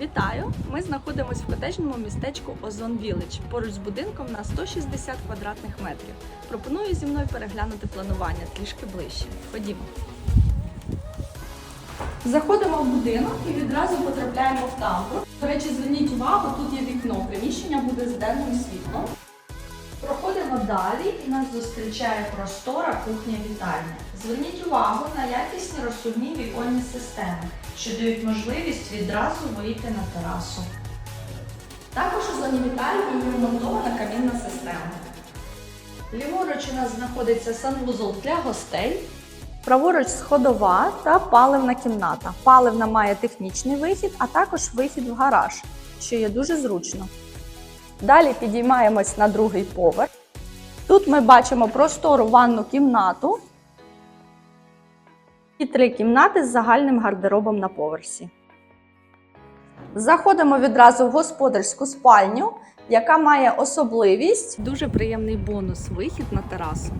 Вітаю! Ми знаходимося в котежному містечку Озон Вілич поруч з будинком на 160 квадратних метрів. Пропоную зі мною переглянути планування трішки ближче. Ходімо. Заходимо в будинок і відразу потрапляємо в тамбур. До речі, зверніть увагу, тут є вікно. Приміщення буде з денним світлом. Проходимо далі і нас зустрічає простора кухня-вітальня. Зверніть увагу на якісні розсувні віконні системи, що дають можливість відразу вийти на терасу. Також у зоні вітальні є вмонтована камінна система. Ліворуч у нас знаходиться санвузол для гостей. Праворуч сходова та паливна кімната. Паливна має технічний вихід, а також вихід в гараж, що є дуже зручно. Далі підіймаємось на другий поверх. Тут ми бачимо простору ванну кімнату і три кімнати з загальним гардеробом на поверсі. Заходимо відразу в господарську спальню, яка має особливість дуже приємний бонус вихід на терасу.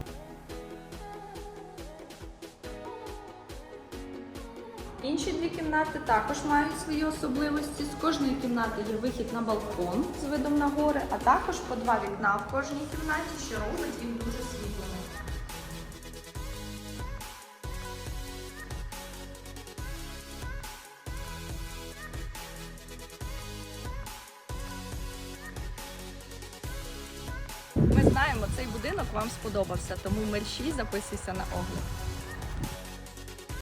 Інші дві кімнати також мають свої особливості. З кожної кімнати є вихід на балкон з видом на гори, а також по два вікна в кожній кімнаті, що робить їх дуже світлими. Ми знаємо, цей будинок вам сподобався, тому мерщій записуйся на огляд.